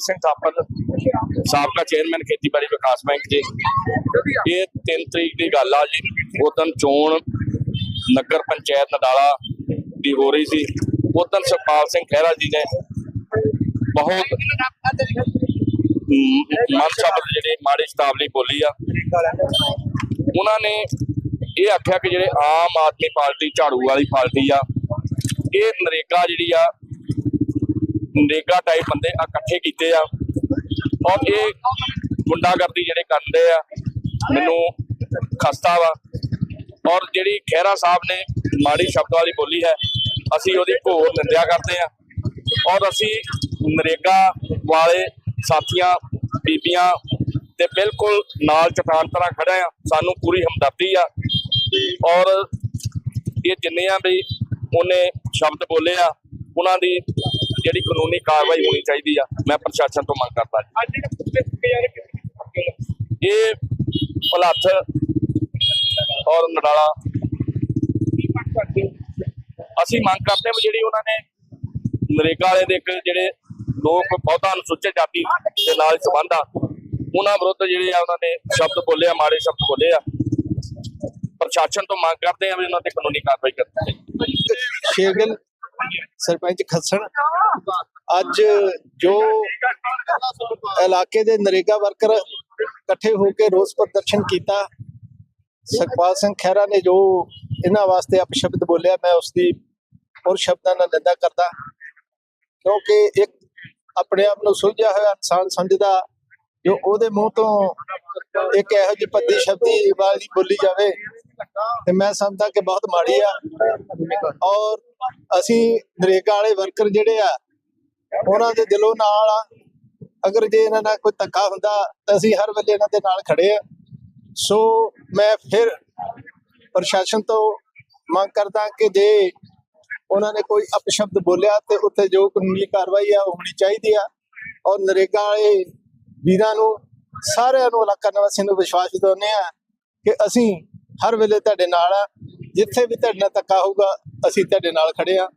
ਮਨਜੀਤ ਸਿੰਘ ਥਾਪਰ, ਸਾਬਕਾ ਚੇਅਰਮੈਨ ਖੇਤੀਬਾੜੀ ਵਿਕਾਸ ਬੈਂਕ ਜੀ। ਇਹ 3 ਤਰੀਕ ਦੀ ਗੱਲ ਆ ਜੀ। ਉਦੋਂ ਚੋਣ ਨਗਰ ਪੰਚਾਇਤ ਨਡਾਲਾ ਦੀ ਹੋ ਰਹੀ ਸੀ। ਉਦੋਂ ਸੁਖਪਾਲ ਸਿੰਘ ਖਹਿਰਾ ਜੀ ਨੇ ਬਹੁਤ ਮ- ਮਨ ਸ਼ਬਦ ਜਿਹੜੇ ਮਾੜੇ ਸ਼ਤਾਵਲੀ ਬੋਲੀ ਆ। ਉਹਨਾਂ ਨੇ ਇਹ ਆਖਿਆ ਕਿ ਜਿਹੜੇ ਆਮ ਆਦਮੀ ਪਾਰਟੀ ਝਾੜੂ ਵਾਲੀ ਪਾਰਟੀ ਆ, ਇਹ ਨਰੇਗਾ ਜਿਹੜੀ ਆ ਨਰੇਗਾ ਟਾਈਪ ਬੰਦੇ ਇਕੱਠੇ ਕੀਤੇ ਆ। ਔਰ ਇਹ ਗੁੰਡਾਗਰਦੀ ਜਿਹੜੇ ਕਰਦੇ ਆ, ਮੈਨੂੰ ਖਸਤਾ ਵਾ। ਔਰ ਜਿਹੜੀ ਖਹਿਰਾ ਸਾਹਿਬ ਨੇ ਮਾੜੀ ਸ਼ਬਦ ਵਾਲੀ ਬੋਲੀ ਹੈ, ਅਸੀਂ ਉਹਦੀ ਘੋਰ ਨਿੰਦਿਆ ਕਰਦੇ ਆ। ਔਰ ਅਸੀਂ ਨਰੇਗਾ ਵਾਲੇ ਸਾਥੀਆਂ, ਬੀਬੀਆਂ ਤੇ ਬਿਲਕੁਲ ਨਾਲ ਚਟਾਨ ਤਰ੍ਹਾਂ ਖੜੇ ਆ। ਸਾਨੂੰ ਪੂਰੀ ਹਮਦਰਦੀ ਆ। ਔਰ ਇਹ ਜਿੰਨੇ ਆ ਵੀ ਉਹਨੇ ਸ਼ਬਦ ਬੋਲੇ ਆ, ਉਹਨਾਂ ਦੀ ਜਿਹੜੀ ਕਾਨੂੰਨੀ ਕਾਰਵਾਈ ਹੋਣੀ ਚਾਹੀਦੀ ਆ ਮੈਂ ਪ੍ਰਸ਼ਾਸਨ ਤੋਂ ਮੰਗ ਕਰਦਾ ਜੀ। ਇਹ ਭਲੱਥ ਔਰ ਨਡਾਲਾ। ਕਰਦੇ? ਅਸੀਂ ਮੰਗ ਕਰਦੇ ਹਾਂ ਵੀ ਜਿਹੜੀ ਉਹਨਾਂ ਨੇ ਨਰੇਗਾ ਵਾਲੇ ਦੇ ਇੱਕ ਜਿਹੜੇ ਲੋਕ ਬਹੁਤਾ ਅਨੁਸੂਚਿਤ ਜਾਤੀ ਦੇ ਨਾਲ ਸੰਬੰਧ ਆ ਉਹਨਾਂ ਵਿਰੁੱਧ ਜਿਹੜੇ ਆ ਉਹਨਾਂ ਨੇ ਸ਼ਬਦ ਬੋਲੇ ਆ ਮਾੜੇ ਸ਼ਬਦ ਬੋਲੇ ਆ। ਪ੍ਰਸ਼ਾਸਨ ਤੋਂ ਮੰਗ ਕਰਦੇ ਆ ਵੀ ਉਹਨਾਂ ਤੇ ਕਾਨੂੰਨੀ ਕਾਰਵਾਈ ਕਰਨੀ ਚਾਹੀਦੀ। ਸ਼ੇਰਗਿੱਲ ਸਰਪੰਚ ਖੱਸਣ। ਅੱਜ ਜੋ ਇਲਾਕੇ ਦੇ ਨਰੇਗਾ ਵਰਕਰ ਇਕੱਠੇ ਹੋ ਕੇ ਰੋਸ ਪ੍ਰਦਰਸ਼ਨ ਕੀਤਾ ਸੁਖਪਾਲ ਸਿੰਘ ਖਹਿਰਾ ਨੇ ਜੋ ਇਹਨਾਂ ਵਾਸਤੇ ਅਪਸ਼ਬਦ ਬੋਲਿਆ ਮੈਂ ਉਸ ਦੀ ਹੋਰ ਸ਼ਬਦਾਂ ਨਾਲ ਨਿੰਦਾ ਕਰਦਾ ਕਿਉਂਕਿ ਇੱਕ ਆਪਣੇ ਆਪ ਨੂੰ ਸੁਲਝਿਆ ਹੋਇਆ ਇਨਸਾਨ ਸਮਝਦਾ ਜੋ ਉਹਦੇ ਮੂੰਹ ਤੋਂ ਇੱਕ ਇਹੋ ਜਿਹੀ ਪੱਦੀ ਸ਼ਬਦੀ ਵਾਲੀ ਬੋਲੀ ਜਾਵੇ ਤੇ ਮੈਂ ਸਮਝਦਾ ਕਿ ਬਹੁਤ ਮਾੜੀ ਆ। ਔਰ ਅਸੀਂ ਨਰੇਗਾ ਵਾਲੇ ਵਰਕਰ ਜਿਹੜੇ ਆ, ਉਹਨਾਂ ਦੇ ਦਿਲੋਂ ਨਾਲ ਆ। ਅਗਰ ਜੇ ਇਹਨਾਂ ਦਾ ਕੋਈ ਧੱਕਾ ਹੁੰਦਾ, ਤਾਂ ਅਸੀਂ ਹਰ ਵੇਲੇ ਇਹਨਾਂ ਦੇ ਨਾਲ ਖੜੇ ਆ। ਸੋ ਮੈਂ ਫਿਰ ਪ੍ਰਸ਼ਾਸਨ ਤੋਂ ਮੰਗ ਕਰਦਾ ਕਿ ਜੇ ਉਹਨਾਂ ਨੇ ਕੋਈ ਅਪਸ਼ਬਦ ਬੋਲਿਆ, ਤੇ ਉੱਤੇ ਜੋ ਕਾਨੂੰਨੀ ਕਾਰਵਾਈ ਆ, ਉਹ ਹੋਣੀ ਚਾਹੀਦੀ ਆ। ਔਰ ਨਰੇਗਾ ਵਾਲੇ ਵੀਰਾਂ ਨੂੰ, ਸਾਰਿਆਂ ਨੂੰ ਇਲਾਕਾ ਨਿਵਾਸੀਆਂ ਨੂੰ ਵਿਸ਼ਵਾਸ ਦਿਵਾਉਂਦੇ ਆ ਕਿ ਅਸੀਂ ਹਰ ਵੇਲੇ ਤੁਹਾਡੇ ਨਾਲ ਆ। ਜਿੱਥੇ ਵੀ ਤੁਹਾਡੇ ਨਾਲ ਧੱਕਾ ਹੋਊਗਾ, ਅਸੀਂ ਤੁਹਾਡੇ ਨਾਲ ਖੜੇ ਆ।